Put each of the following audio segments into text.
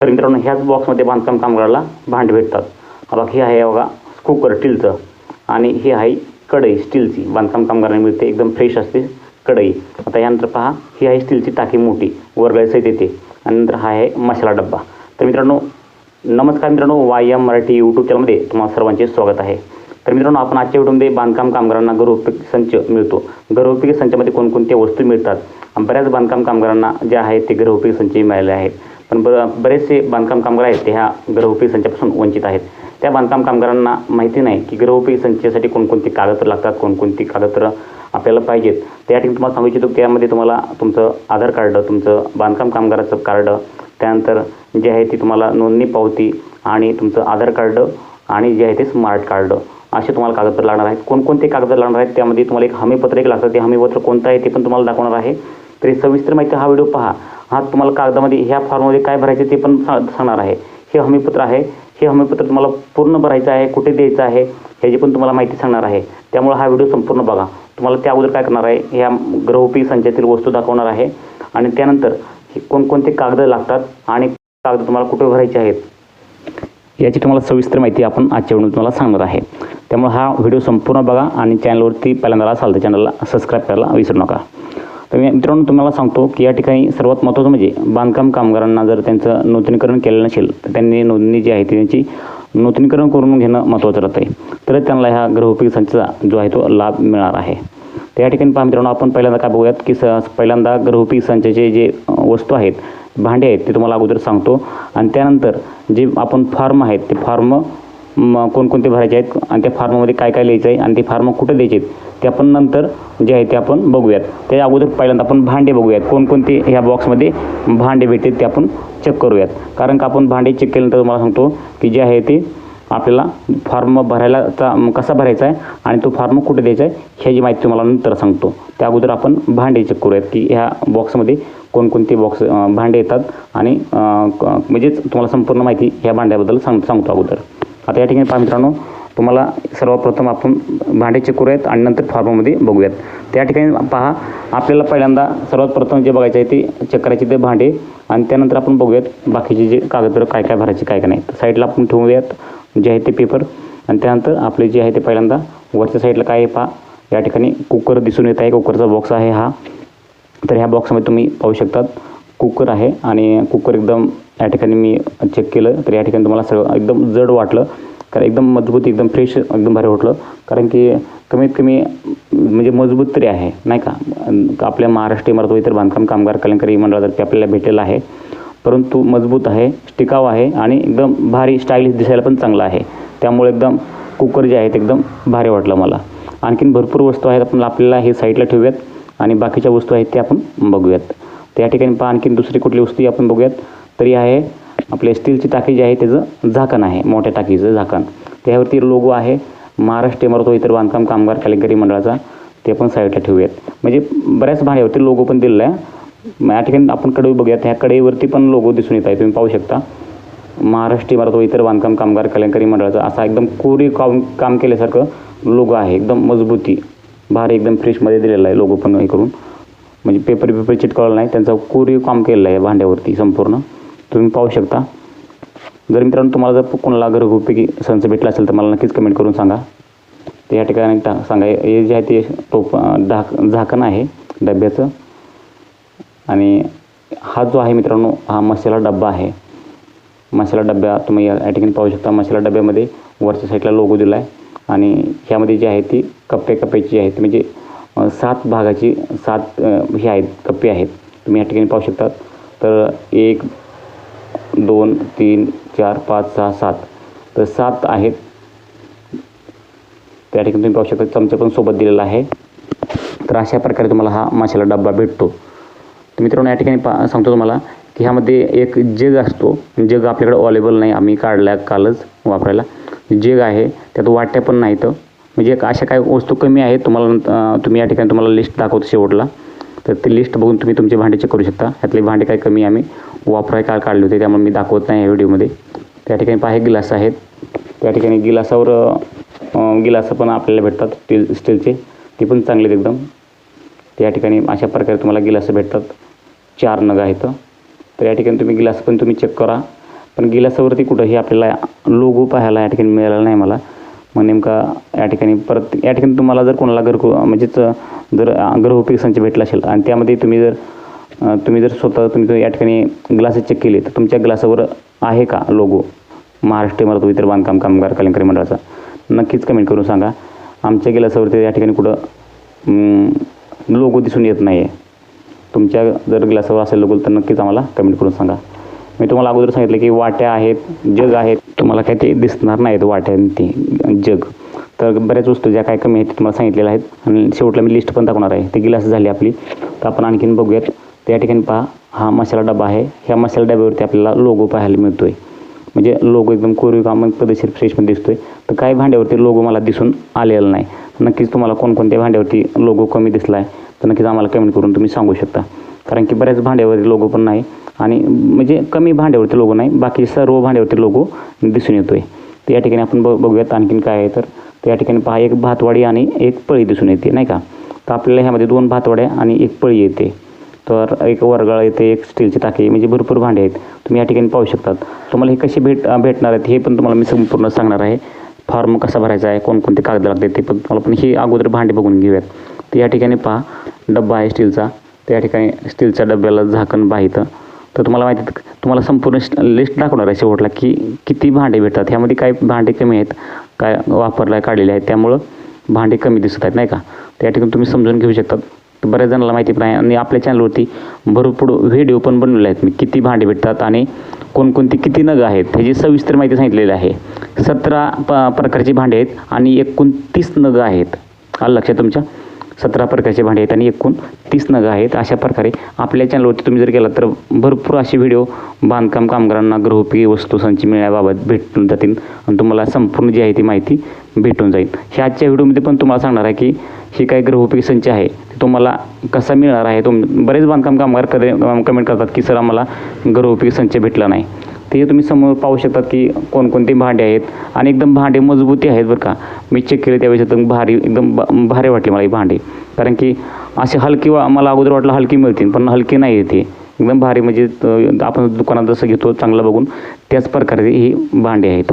तर मित्रांनो ह्याच बॉक्समध्ये बांधकाम कामगाराला भांड भेटतात. बघा हे आहे बघा कुकर स्टीलचं आणि हे आहे कढई स्टीलची बांधकाम कामगारांना मिळते एकदम फ्रेश असते कढई. आता यानंतर पहा ही आहे स्टीलची टाकी मोठी वरगायचं येते. आणि नंतर हा आहे मसाला डब्बा. तर मित्रांनो नमस्कार मित्रांनो वाय एम मराठी यूट्यूब चॅनलमध्ये तुम्हाला सर्वांचे स्वागत आहे. तर मित्रांनो आपण आजच्या व्हिडिओमध्ये बांधकाम कामगारांना घरोपयोगी संच मिळतो. घरोपयोगी संचामध्ये कोणकोणत्या वस्तू मिळतात? आणि बऱ्याच बांधकाम कामगारांना जे आहेत ते घरोपयोगी संचही मिळाले आहेत. पण ब बरेचसे बांधकाम कामगार आहेत ते ह्या घरोपयोगी संचापासून वंचित आहेत. त्या बांधकाम कामगारांना माहिती नाही की घरोपयोगी संचासाठी कोणकोणती कागदपत्र लागतात कोणकोणती कागदपत्र आपल्याला पाहिजेत. त्या ठिकाणी तुम्हाला सांगू इच्छितो त्यामध्ये तुम्हाला तुमचं आधार कार्ड तुमचं बांधकाम कामगाराचं कार्ड त्यानंतर जे आहे ती तुम्हाला नोंदणी पावती आणि तुमचं आधार कार्ड आणि जे आहे ते स्मार्ट कार्ड असे तुम्हाला कागदपत्र लागणार आहेत. कोणकोणते कागद लागणार आहेत त्यामध्ये तुम्हाला एक हमीपत्र एक लागतं. ते हमीपत्र कोणतं आहे ते पण तुम्हाला दाखवणार आहे. तरी सविस्तर माहिती हा व्हिडिओ पहा. हा तुम्हाला कागदामध्ये ह्या फॉर्ममध्ये काय भरायचे ते पण सांगणार आहे. हे हमीपत्र आहे. हे हमीपत्र तुम्हाला पूर्ण भरायचं आहे. कुठे द्यायचं आहे ह्याची पण तुम्हाला माहिती सांगणार आहे. त्यामुळे हा व्हिडिओ संपूर्ण बघा. तुम्हाला त्या अगोदर काय करणार आहे ह्या ग्रहोपी संचातील वस्तू दाखवणार आहे. आणि त्यानंतर हे कोणकोणते कागद लागतात आणि कागद तुम्हाला कुठे भरायचे आहेत याची तुम्हाला सविस्तर माहिती आपण आजच्या व्हिडिओ तुम्हाला सांगणार आहे. त्यामुळे हा व्हिडिओ संपूर्ण बघा आणि चॅनलवरती पहिल्यांदा असाल तर चॅनलला सबस्क्राईब करायला विसरू नका. तर मित्रांनो तुम्हाला सांगतो की या ठिकाणी सर्वात महत्त्वाचं म्हणजे बांधकाम कामगारांना जर त्यांचं नूतनीकरण केलं नसेल तर त्यांनी नोंदणी जी आहे ती त्यांची नूतनीकरण करून घेणं महत्त्वाचं राहतं आहे तरच त्यांना ह्या गृहोपयोगी संचाचा जो आहे तो लाभ मिळणार आहे. तर या ठिकाणी पहा मित्रांनो आपण पहिल्यांदा काय बघूयात की स पहिल्यांदा गृहोपयोगी संचाचे जे वस्तू आहेत भांडे आहेत ते तुम्हाला अगोदर सांगतो. आणि त्यानंतर जे आपण फार्म आहेत ते फार्म मग कोणकोणते भरायचे आहेत आणि त्या फार्ममध्ये काय काय लिहायचं आहे आणि ते फार्म कुठे द्यायचे आहेत ते आपण नंतर जे आहे ते आपण बघूयात. त्या अगोदर पहिल्यांदा आपण भांडे बघूयात. कोणकोणते ह्या बॉक्समध्ये भांडे भेटतात ते आपण चेक करूयात. कारण का आपण भांडे चेक केल्यानंतर तुम्हाला सांगतो की जे आहे ते आपल्याला फॉर्म भरायलाचा कसा भरायचा आहे आणि तो फॉर्म कुठे द्यायचा आहे ह्याची माहिती तुम्हाला नंतर सांगतो. त्या अगोदर आपण भांडे चेक करूयात की ह्या बॉक्समध्ये कोणकोणते बॉक्स भांडे येतात आणि क- म्हणजेच तुम्हाला संपूर्ण माहिती ह्या भांड्याबद्दल सांग सांगतो अगोदर. आता या ठिकाणी पहा मित्रांनो तुम्हाला सर्वप्रथम आपण भांडे चेक करूयात आणि नंतर फॉर्ममध्ये बघूयात. त्या ठिकाणी पहा आपल्याला पहिल्यांदा सर्वात प्रथम जे बघायचं आहे ते चक्राचे ते भांडे आणि त्यानंतर आपण बघूयात बाकीचे जे कागदपत्र काय काय भरायचे काय काय नाही. साईडला आपण ठेवूयात जे आहे ते पेपर आणि त्यानंतर आपले जे आहे ते पहिल्यांदा वरच्या साईडला काय आहे पहा या ठिकाणी कुकर दिसून येत आहे. कुकरचा बॉक्स आहे हा. तर ह्या बॉक्समध्ये तुम्ही पाहू शकतात कुकर आहे आणि कुकर एकदम या ठिकाणी मी चेक केलं. तर या ठिकाणी तुम्हाला सगळं एकदम जड वाटलं. कारण एकदम मजबूत एकदम फ्रेश एकदम भारी वाटलं. कारण की कमीत कमी म्हणजे मजबूत तरी आहे नाही का? आपल्या महाराष्ट्र इमारत इतर बांधकाम कामगार कल्याणकारी मंडळातर्फे आपल्याला भेटलेलं आहे परंतु मजबूत आहे टिकाव आहे आणि एकदम भारी स्टाईलिश दिसायला पण चांगलं आहे. त्यामुळे एकदम कुकर जे आहेत एकदम भारी वाटलं मला. आणखीन भरपूर वस्तू आहेत आपण आपल्याला हे साईडला ठेवूयात आणि बाकीच्या वस्तू आहेत त्या आपण बघूयात. त्या ठिकाणी पहा आणखीन दुसरी कुठली वस्तू आपण बघूयात? तरी आहे आपले स्टीलची टाकी जी आहे त्याचं झाकण आहे मोठ्या टाकीचं झाकण. त्यावरती लोगो आहे महाराष्ट्र इमारत व इतर बांधकाम कामगार कल्याणकारी मंडळाचा ते पण साईडला ठेवूयात. म्हणजे बऱ्याच भाड्यावरती लोगो पण दिलेला आहे. या ठिकाणी आपण कडई बघूयात ह्या कढईवरती पण लोगो दिसून येत आहे तुम्ही पाहू शकता. महाराष्ट्र इमारत व इतर बांधकाम कामगार कल्याणकारी मंडळाचा असा एकदम कोरी काम काम केल्यासारखं लोगो आहे एकदम मजबूती. भारी एकदम फ्रेशमध्ये दिलेला आहे लोगो पण हे करून. म्हणजे पेपर पेपर चिटकवला नाही त्यांचा कोरीव काम केलेलं आहे भांड्यावरती संपूर्ण. तुम्ही पाहू शकता. जर मित्रांनो तुम्हाला जर कोणाला घरगुपैकी संच भेटला असेल तर मला नक्कीच कमेंट करून सांगा. तर या ठिकाणी टा सांगा हे जे आहे ते टोप ढाक झाकण आहे डब्याचं. आणि हा जो आहे मित्रांनो हा मसाला डब्बा आहे. मसाला डब्या तुम्ही या ठिकाणी पाहू शकता. मसाला डब्यामध्ये वरच्या साईडला लोगो दिला आहे आणि ह्यामध्ये जे आहे ती कप्पे कप्प्याची आहेत म्हणजे सात भागाची सात हे आहेत कप्पे आहेत. तुम्ही या ठिकाणी पाहू शकता. तर एक दोन तीन चार पाच सहा सात. तर सात आहेत. त्या ठिकाणी तुम्ही पाहू शकता चमचा पण सोबत दिलेला आहे. तर अशा प्रकारे तुम्हाला हा माशाला डब्बा भेटतो. तर मित्रांनो या ठिकाणी पा सांगतो तुम्हाला की ह्यामध्ये एक जग असतो. जग आपल्याकडे अवेलेबल नाही. आम्ही काढला कालच वापरायला. जग आहे. त्यात वाट्या पण नाहीत. म्हणजे एक अशा काही वस्तू कमी आहेत. तुम्हाला तुम्ही या ठिकाणी तुम्हाला लिस्ट दाखवतो शेवटला. तर ती लिस्ट बघून तुम्ही तुमचे भांडे चेक करू शकता. ह्यातले भांडे काय कमी आम्ही वापराय काल काढले होते त्यामुळे मी दाखवत नाही या व्हिडिओमध्ये त्या ठिकाणी पहा गिलास आहेत. त्या ठिकाणी गिलासावर गिलास पण आपल्याला भेटतात स्टील स्टीलचे ते पण चांगले आहेत एकदम. त्या या ठिकाणी अशा प्रकारे तुम्हाला गिलास भेटतात. चार नग आहेत. तर या ठिकाणी तुम्ही गिलास पण तुम्ही चेक करा. पण गिलासावरती कुठंही आपल्याला लोगो पाहायला या ठिकाणी मिळाला नाही मला. मग नेमका या ठिकाणी परत या ठिकाणी तुम्हाला जर कोणाला घरकु म्हणजेच जर घरगुती संच भेटला असेल आणि त्यामध्ये तुम्ही जर तुम्ही जर स्वतः तुम्ही जर या ठिकाणी ग्लासेस चेक केले तर तुमच्या ग्लासावर आहे का लोगो महाराष्ट्र इमारत इतर बांधकाम कामगार कलंकारी मंडळाचा. नक्कीच कमेंट करून सांगा. आमच्या ग्लासावरती या ठिकाणी कुठं लोगो दिसून येत नाही आहे तुमच्या जर ग्लासावर असेल लोगो तर नक्कीच आम्हाला कमेंट करून सांगा. मी तुम्हाला अगोदर सांगितलं की वाट्या आहेत जग आहेत. तुम्हाला काही ते दिसणार नाहीत वाट्या ते जग. तर बऱ्याच वस्तू ज्या काय कमी आहेत ते तुम्हाला सांगितलेल्या आहेत. आणि शेवटला मी लिस्ट पण दाखवणार आहे. ती गिलास झाली आपली. तर आपण आणखीन बघूयात. त्या ठिकाणी पहा हा मसाला डबा आहे. ह्या मसाला डब्यावरती आपल्याला लोगो पाहायला मिळतोय. म्हणजे लोगो एकदम कोरीव काम पद्धतशीर फ्रेशमध्ये दिसतोय. तर काही भांड्यावरती लोगो मला दिसून आलेला नाही. नक्कीच तुम्हाला कोणकोणत्या भांड्यावरती लोगो कमी दिसला आहे तर नक्कीच आम्हाला कमेंट करून तुम्ही सांगू शकता. कारण की बऱ्याच भांड्यावरती लोगो पण नाही. आणि म्हणजे कमी भांड्यावरती लोगो नाही बाकी सर्व भांड्यावरती लोगो दिसून येतोय. तर या ठिकाणी आपण बघ बघूयात आणखीन काय आहे तर. तर या ठिकाणी पहा एक भातवाडी आणि एक पळी दिसून येते नाही का? तर आपल्याला ह्यामध्ये दोन भातवाड्या आणि एक पळी येते. तर एक वरगाळ येते एक स्टीलची टाकी म्हणजे भरपूर भांडे आहेत. तुम्ही या ठिकाणी पाहू शकतात. तुम्हाला हे कसे भेट भेटणार आहेत हे पण तुम्हाला मी संपूर्ण सांगणार आहे. फॉर्म कसा भरायचा आहे कोणकोणते कागद लागते ते पण तुम्हाला पण हे अगोदर भांडे बघून घेऊयात. तर या ठिकाणी पहा डब्बा आहे स्टीलचा. त्या ठिकाणी स्टीलच्या डब्याला झाकण बाहितं तर तुम्हाला माहिती तुम्हाला संपूर्ण लिस्ट दाखवणार आहे शेवटला की किती भांडे भेटतात. ह्यामध्ये काय भांडे कमी आहेत काय वापरला काढलेले आहेत त्यामुळं भांडे कमी दिसत आहेत नाही का? त्या ठिकाणी तुम्ही समजून घेऊ शकतात. बऱ्याच जणांना माहिती पण आहे आणि आपल्या चॅनलवरती भरपूर व्हिडिओ पण बनवले आहेत. मी किती भांडे भेटतात आणि कोणकोणती किती नग आहेत ह्याची सविस्तर माहिती सांगितलेली आहे. सतरा प प्रकारची भांडे आहेत आणि एकोणतीस नग आहेत. आलं लक्षात तुमच्या? सतरा प्रकारचे भांडे आहेत आणि एकूण तीस नग आहेत. अशा प्रकारे आपल्या चॅनलवरती तुम्ही जर गेलात तर भरपूर असे व्हिडिओ बांधकाम कामगारांना गृहोपयोगी वस्तू संच मिळण्याबाबत भेटून जातील आणि तुम्हाला संपूर्ण जी आहे ती माहिती भेटून जाईल. ह्या आजच्या व्हिडिओमध्ये पण तुम्हाला सांगणार आहे की ही काय गृहोपयोगी संच आहे तुम्हाला कसा मिळणार आहे? तुम बरेच बांधकाम कामगार करे कमेंट करतात की सर आम्हाला गृहोपयोगी संच भेटला नाही. ते तुम्ही समोर पाहू शकतात की कोणकोणते भांडे आहेत आणि एकदम भांडे मजबूती आहेत बरं का. मी चेक केले त्यावेळेस एकदम भारी एकदम ब- भारी वाटले मला ही भांडे. कारण की असे हलकी वा मला अगोदर वाटलं हलकी मिळतील पण हलकी नाही येते एकदम भारी म्हणजे आपण दुकानात जसं घेतो चांगलं बघून त्याच प्रकारे ही भांडे आहेत.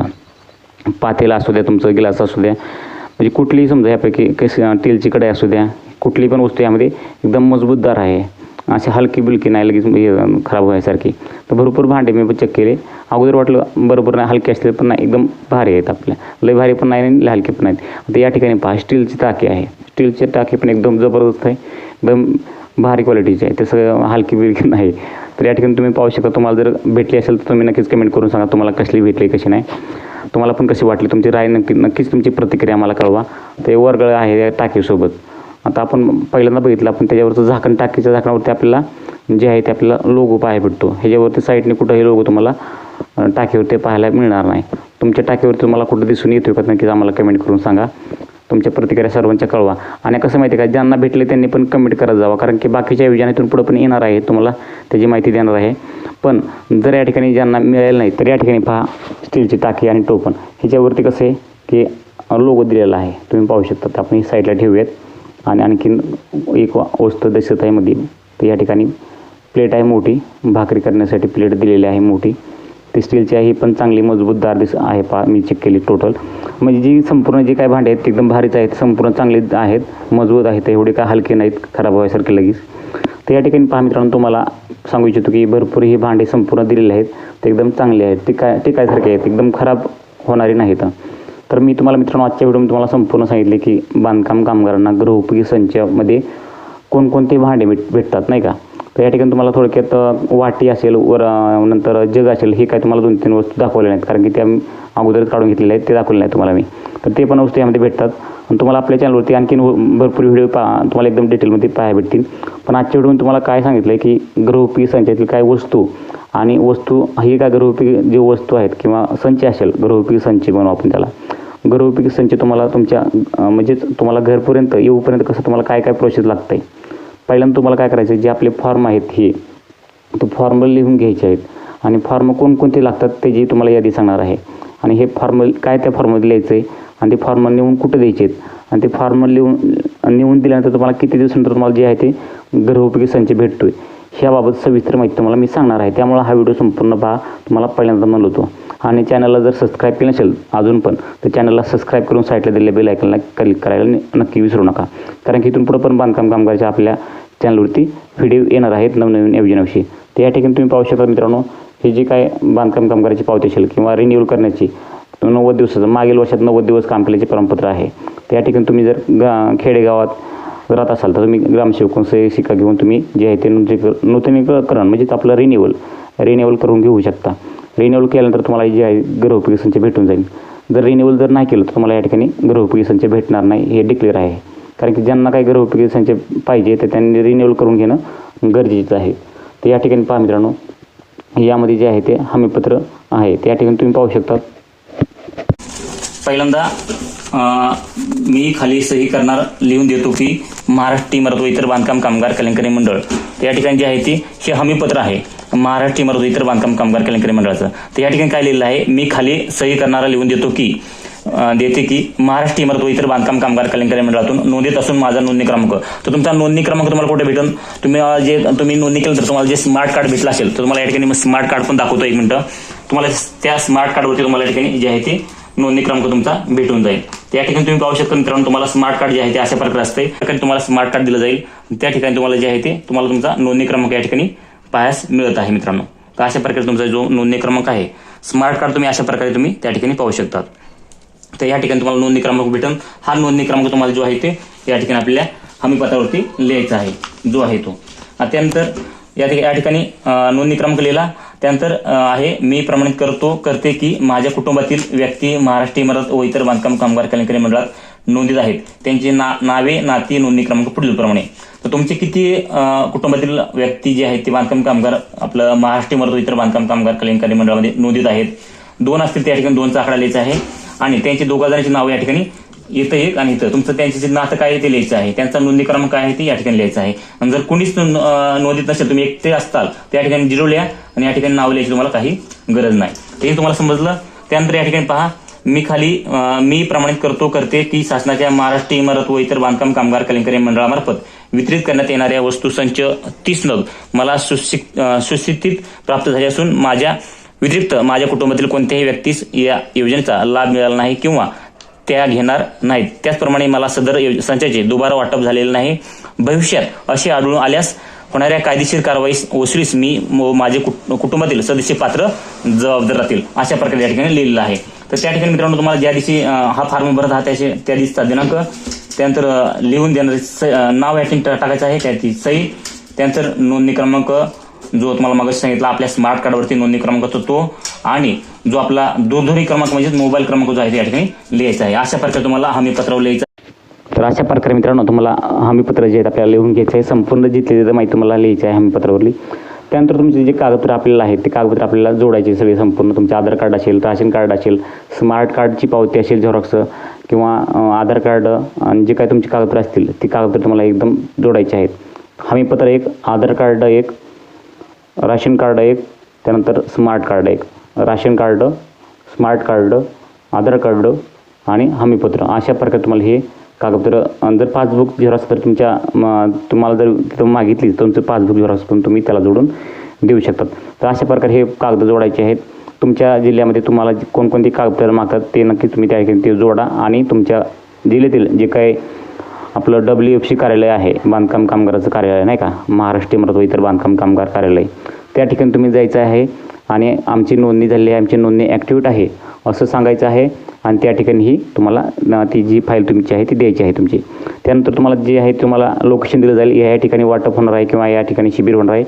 पातेला असू द्या तुमचं गिलास असू द्या. म्हणजे कुठलीही समजा यापैकी कशी तेलची कढाई असू द्या कुठली पण वस्तू यामध्ये एकदम मजबूतदार आहे. अशी हलकी बिलकी नाही लगेच हे खराब व्हायसारखी तर भरपूर भांडे मी चेक केले. अगोदर वाटलं बरोबर नाही हलके असले पण नाही एकदम भारी आहेत आपल्या. लय भारी पण नाही आणि लय हलके पण नाहीत. आता या ठिकाणी पहा स्टीलची टाकी आहे. स्टीलची टाकी पण एकदम जबरदस्त आहे. एकदम भारी क्वालिटीची आहे. ते सगळं हलकी बिलकी नाही. तर या ठिकाणी तुम्ही पाहू शकता तुम्हाला जर भेटली असेल तर तुम्ही नक्कीच कमेंट करून सांगा तुम्हाला कसली भेटली कशी नाही. तुम्हाला पण कशी वाटली तुमची राय नक्की नक्कीच तुमची प्रतिक्रिया आम्हाला कळवा. ते वरगळ आहे या टाकीसोबत. आता आपण पहिल्यांदा बघितलं आपण त्याच्यावरचं झाकण टाकीच्या झाकणावरती आपल्याला जे आहे ते आपल्याला लोगो पाहायला भेटतो. ह्याच्यावरती साईडने कुठंही लोगो तुम्हाला टाकीवरती पाहायला मिळणार नाही. तुमच्या टाकीवरती तुम्हाला कुठं दिसून येतो का नक्कीच आम्हाला कमेंट करून सांगा. तुमच्या प्रतिक्रिया सर्वांच्या कळवा. आणि कसं माहिती आहे का ज्यांना भेटले त्यांनी पण कमेंट करत जावा. कारण की बाकीच्या योजनेतून पुढं पण येणार आहे तुम्हाला त्याची माहिती देणार आहे. पण जर या ठिकाणी ज्यांना मिळालं नाही तर या ठिकाणी पहा स्टीलची टाकी आणि टोपण. ह्याच्यावरती कसं आहे की लोगो दिलेला आहे. तुम्ही पाहू शकता तर आपण ही साईडला ठेवूयात. आणि आणखीन एक वा- वस्तू दिसत आहे मध्ये तर या ठिकाणी प्लेट आहे मोठी. भाकरी करण्यासाठी प्लेट दिलेली आहे मोठी. ती स्टीलची आहे. ही पण चांगली मजबूतदार दिस आहे पा मी चेक केली टोटल म्हणजे जी संपूर्ण जी काय भांडे आहेत ते एकदम भारीच आहेत. संपूर्ण चांगली आहेत. मजबूत आहेत. एवढे काय हलके नाहीत. खराब व्हायसारखे लगेच. तर या ठिकाणी पहा मित्रांनो तुम्हाला सांगू इच्छितो की भरपूर ही भांडे संपूर्ण दिलेले आहेत. ते एकदम चांगले आहेत. टिकाय काय टिकायसारखे आहेत. एकदम खराब होणारी नाहीत. तर मी तुम्हाला मित्रांनो आजच्या व्हिडिओमध्ये तुम्हाला संपूर्ण सांगितले की बांधकाम कामगारांना गृहोपयोगी संचामध्ये कोणकोणते भांडे भेट भेटतात नाही का? तर या ठिकाणी तुम्हाला थोडक्यात वाटी असेल वर नंतर जग असेल हे काय तुम्हाला दोन तीन वस्तू दाखवल्या नाहीत. कारण की त्या अगोदरच काढून घेतलेल्या आहेत ते दाखवले नाही तुम्हाला मी. तर ते पण वस्तू यामध्ये भेटतात. आणि तुम्हाला आपल्या चॅनलवरती आणखीन भरपूर व्हिडिओ पा तुम्हाला एकदम डिटेलमध्ये पाहायला भेटतील. पण आजच्या व्हिडिओमध्ये तुम्हाला काय सांगितलं आहे की गृहोपयोगी संचातील काय वस्तू आणि वस्तू ही काय गृहोपयोगी जे वस्तू आहेत किंवा संच असेल गृहोपयोगी संच म्हणून आपण त्याला. गृहोपयोगी संच तुम्हाला तुमच्या म्हणजेच तुम्हाला घरपर्यंत येऊपर्यंत कसं तुम्हाला काय काय प्रोसेस लागतं आहे पहिल्यांदा तुम्हाला काय करायचं आहे जे आपले फॉर्म आहेत हे तो फॉर्म लिहून घ्यायचे आहेत. आणि फॉर्म कोणकोणते लागतात त्याची तुम्हाला यादी सांगणार आहे. आणि हे फॉर्म काय त्या फॉर्ममध्ये लिहायचं आहे आणि ते फॉर्म नेऊन कुठं द्यायचे आहेत आणि ते फॉर्म लिहून नेऊन दिल्यानंतर तुम्हाला किती दिवसानंतर तुम्हाला जे आहे ते गृहोपयोगी संच भेटतो आहे ह्याबाबत सविस्तर माहिती तुम्हाला मी सांगणार आहे. त्यामुळे हा व्हिडिओ संपूर्ण पहा. तुम्हाला पहिल्यांदा म्हणलो होतो. आणि चॅनलला जर सबस्क्राईब केलं नसेल अजून पण तर चॅनलला सबस्क्राईब करून साईडला दिलेल्या बेल आयकनला क्लिक करायला नक्की विसरू नका. कारण की इथून पुढं पण बांधकाम कामगारच्या आपल्या चॅनलवरती व्हिडिओ येणार आहेत नवनवीन योजनेविषयी. तर या ठिकाणी तुम्ही पाहू शकता मित्रांनो हे जे काय बांधकाम कामगाराची पावती असेल किंवा रिन्यूअल करण्याची नव्वद दिवसाचं मागील वर्षात नव्वद दिवस काम केल्याचे प्रमाणपत्र आहे. त्या ठिकाणी तुम्ही जर गा खेडेगावात राहत असाल तर तुम्ही ग्रामसेवक शिक्का घेऊन तुम्ही जे आहे ते नूतनीकरण म्हणजेच आपलं रिन्युअल रिन्युअल करून घेऊ शकता. रिन्युअल केल्यानंतर तुम्हाला जे आहे गृहोपयोगी संच भेटून जाईल. जर रिन्युअल जर नाही केलं तर तुम्हाला या ठिकाणी गृहोपयोगी संच भेटणार नाही हे डिक्लेअर आहे. कारण की ज्यांना काही गृहोपयोगी संच पाहिजे तर त्यांनी रिन्युअल करून घेणं गरजेचं आहे. तर या ठिकाणी पहा मित्रांनो यामध्ये जे आहे ते हमीपत्र आहे. त्या ठिकाणी तुम्ही पाहू शकता. पहिल्यांदा मी खाली सही करणार लिहून देतो की महाराष्ट्र इमारत व इतर बांधकाम कामगार कल्याणकारी मंडळ. या ठिकाणी जे आहे ती हे हमीपत्र आहे. महाराष्ट्र इमारत इतर बांधकाम कामगार कल्याणकारी मंडळाचं. तर या ठिकाणी काय लिहिलं आहे? मी खाली सही करणारा लिहून देतो की देते की महाराष्ट्र इमारत व इतर बांधकाम कामगार कल्याणकारी मंडळातून नोंदीत असून माझा नोंदणी क्रमांक. तर तुमचा नोंदणी क्रमांक तुम्हाला कुठे भेटून? तुम्ही जे तुम्ही नोंदणी केलं तर तुम्हाला जे स्मार्ट कार्ड भेटलं असेल तर तुम्हाला या ठिकाणी मी स्मार्ट कार्ड पण दाखवतो एक मिनिटं. तुम्हाला त्या स्मार्ट कार्डवरती तुम्हाला या ठिकाणी जे आहे ते नोंदणी क्रमांक तुमचा भेटून जाईल. त्या ठिकाणी तुम्ही पाहू शकता मित्रांनो तुम्हाला स्मार्ट कार्ड जे आहे ते अशा प्रकारे असते त्या ठिकाणी तुम्हाला स्मार्ट कार्ड दिलं जाईल. त्या ठिकाणी तुम्हाला जे आहे ते तुम्हाला तुमचा नोंदणी क्रमांक या ठिकाणी पाहायस मिळत आहे मित्रांनो. तर अशा प्रकारे तुमचा जो नोंदणी क्रमांक आहे स्मार्ट कार्ड तुम्ही अशा प्रकारे तुम्ही त्या ठिकाणी पाहू शकतात. तर या ठिकाणी तुम्हाला नोंदणी क्रमांक भेटेल हा नोंदणी क्रमांक तुम्हाला जो आहे ते या ठिकाणी आपल्या हमीपत्रावरती लिहायचा आहे. जो आहे तो. त्यानंतर या ठिकाणी या ठिकाणी नोंदणी क्रमांक लिहिला. त्यानंतर आहे मी प्रमाणित करतो करते की माझ्या कुटुंबातील व्यक्ती महाराष्ट्र इमारत व इतर बांधकाम कामगार कल्याणकारी मंडळात नोंदीत आहेत. त्यांची ना नावे नाती नोंदणी क्रमांक पुढीलप्रमाणे. तर तुमचे किती कुटुंबातील व्यक्ती जे आहेत ते बांधकाम कामगार आपलं महाराष्ट्र मरतो इतर बांधकाम कामगार कल्याणकारी मंडळामध्ये नोंदीत आहेत. दोन असतील त्या ठिकाणी दोनचा आकडा लिहायचा आहे. आणि त्यांची दोघा जणांची नावं या ठिकाणी येतं एक आणि इथं. तुमचं त्यांचे जे नातं काय आहे ते लिहायचं आहे. त्यांचा नोंदणी क्रमांक काय आहे ते या ठिकाणी लिहायचं आहे. आणि जर कुणीच नोंदीत नसेल तुम्ही एकटे असताल त्या ठिकाणी झिरो लिहा आणि या ठिकाणी नाव लिहायची तुम्हाला काही गरज नाही. हे तुम्हाला समजलं? त्यानंतर या ठिकाणी पहा मी खाली मी प्रमाणित करतो करते की शासनाच्या महाराष्ट्र इमारत व इतर बांधकाम कामगार कलंकारी मंडळामार्फत वितरित करण्यात येणाऱ्या वस्तू संच तीस नग मला सुस्थितीत प्राप्त झाले असून माझ्या व्यतिरिक्त माझ्या कुटुंबातील कोणत्याही व्यक्तीस या योजनेचा लाभ मिळाला नाही किंवा त्या घेणार नाहीत. त्याचप्रमाणे मला सदर संचाचे दुबारा वाटप झालेले नाही. भविष्यात असे आढळून आल्यास होणाऱ्या कायदेशीर कारवाईस वसुलीस मी माझे कुटुंबातील सदस्य पात्र जबाबदार राहतील अशा प्रकारे या ठिकाणी लिहिलेलं आहे. तर त्या ठिकाणी मित्रांनो तुम्हाला ज्या दिवशी हा फॉर्म भरत आहात त्याचे त्या दिवशीचा दिनांक त्यानंतर लिहून देणार स- नाव या ठिकाणी टाकायचं आहे. त्याची सही त्यानंतर नोंदणी क्रमांक जो तुम्हाला मग सांगितला आपल्या स्मार्ट कार्डवरती नोंदणी क्रमांक असतो तो आणि जो आपला दूरध्वनी क्रमांक म्हणजे मोबाईल क्रमांक जो आहे त्या या ठिकाणी लिहायचा आहे. अशा प्रकारे तुम्हाला हमी पत्रावर लिहायचं तर अशा प्रकारे मित्रांनो तुम्हाला हमीपत्र जे आहेत आपल्याला लिहून घ्यायचं आहे. संपूर्ण जिथले तिथं माहिती तुम्हाला लिहायची आहे हमीपत्रावरली. त्यानंतर तुमचे जे कागदपत्र आपल्याला आहेत ते कागदपत्र आपल्याला जोडायचे सगळे संपूर्ण. तुमचे आधार कार्ड असेल राशन कार्ड असेल स्मार्ट कार्डची पावती असेल झेरॉक्स किंवा आधार कार्ड आणि जे काय तुमचे कागदपत्र असतील ती कागदपत्र तुम्हाला एकदम जोडायचे आहेत. हमीपत्र एक आधार कार्ड एक राशन कार्ड एक त्यानंतर स्मार्ट कार्ड एक. Ration card smart card Aadhaar card आणि हमीपत्र. अशा प्रकारे तुम्हाला हे कागदपत्र जर पासबुक झेरॉक्स तर तुमच्या म, तुम्हाला जर तिथं मागितली तर तुमचं पासबुक झेरॉक्स पण तुम्ही त्याला जोडून देऊ शकतात. तर अशा प्रकारे हे कागद जोडायचे आहेत. तुमच्या जिल्ह्यामध्ये तुम्हाला जे कोणकोणती कागदपत्र मागतात ते नक्की तुम्ही त्या ठिकाणी ते जोडा आणि तुमच्या जिल्ह्यातील जे काही आपलं डब्ल्यू एफ सी कार्यालय आहे बांधकाम कामगाराचं कार्यालय नाही का? महाराष्ट्रीय इमारत व इतर बांधकाम कामगार कार्यालय. त्या ठिकाणी तुम्ही जायचं आहे. आणि आमची नोंदणी झाली आहे आमची नोंदणी ॲक्टिवेट आहे असं सांगायचं आहे. आणि त्या ठिकाणी ही तुम्हाला ती जी फाईल तुमची आहे ती द्यायची आहे तुमची. त्यानंतर तुम्हाला जे आहे तुम्हाला लोकेशन दिलं जाईल. या या ठिकाणी वाटप होणार आहे किंवा या ठिकाणी शिबिर होणार आहे.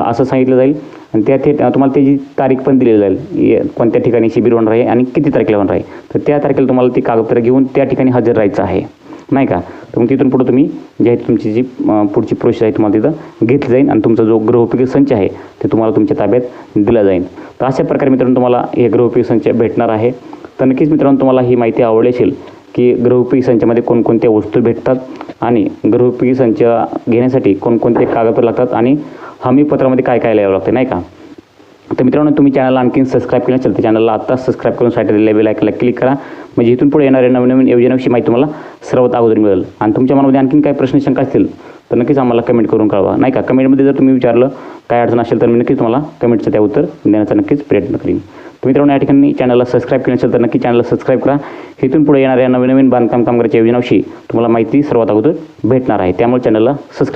असं सांगितलं जाईल. आणि त्या ते तुम्हाला त्याची तारीख पण दिलेली जाईल. कोणत्या ठिकाणी शिबिर होणार आहे आणि किती तारखेला होणार आहे. तर त्या तारखेला तुम्हाला ती कागदपत्र घेऊन त्या ठिकाणी हजर राहायचं आहे. नाही का? तर मग तिथून पुढं तुम्ही जे आहे तुमची जी पुढची प्रोसेस आहे तुम्हाला तिथं घेतली जाईल आणि तुमचा जो गृहोपयोगी संच आहे ते तुम्हाला तुमच्या ताब्यात दिला जाईल. तर अशा प्रकारे मित्रांनो तुम्हाला हे ग्रहोपयोगी संच भेटणार आहे. तर नक्कीच मित्रांनो तुम्हाला ही माहिती आवडली असेल की ग्रहोपयोगी संचामध्ये कोणकोणत्या वस्तू भेटतात आणि ग्रहोपयोगी संच घेण्यासाठी कोणकोणते कागदपत्र लागतात आणि हमीपत्रामध्ये काय काय लिहावं लागतं नाही का? तर मित्रांनो तुम्ही चॅनलला आणखीन सबस्क्राईब केलं असेल तर चॅनलला आत्ताच सबस्क्राईब करून साठी दिलेल्या बेल क्लिक करा. म्हणजे इथून पुढे येणाऱ्या नवीन नवीन योजनाविषयी माहिती तुम्हाला सर्वात अगोदर मिळेल. आणि तुमच्या मनामध्ये आणखीन काही प्रश्न शंका असतील तर नक्कीच आम्हाला कमेंट करून कळवा. नाही का? कमेंटमध्ये जर तुम्ही विचारलं काय अडचण असेल तर मी नक्कीच तुम्हाला कमेंटचं त्या उत्तर देण्याचा नक्कीच प्रयत्न करीन. तर मित्रांनो या ठिकाणी चॅनलला सबस्क्राईब केलं असेल तर नक्की चॅनलला सबस्क्राईब करा. इथून पुढे येणाऱ्या नवीन नवीन बांधकाम कामगाराच्या योजनाविषयी तुम्हाला माहिती सर्वात अगोदर भेटणार आहे. त्यामुळे चॅनलला सबस्क्राईब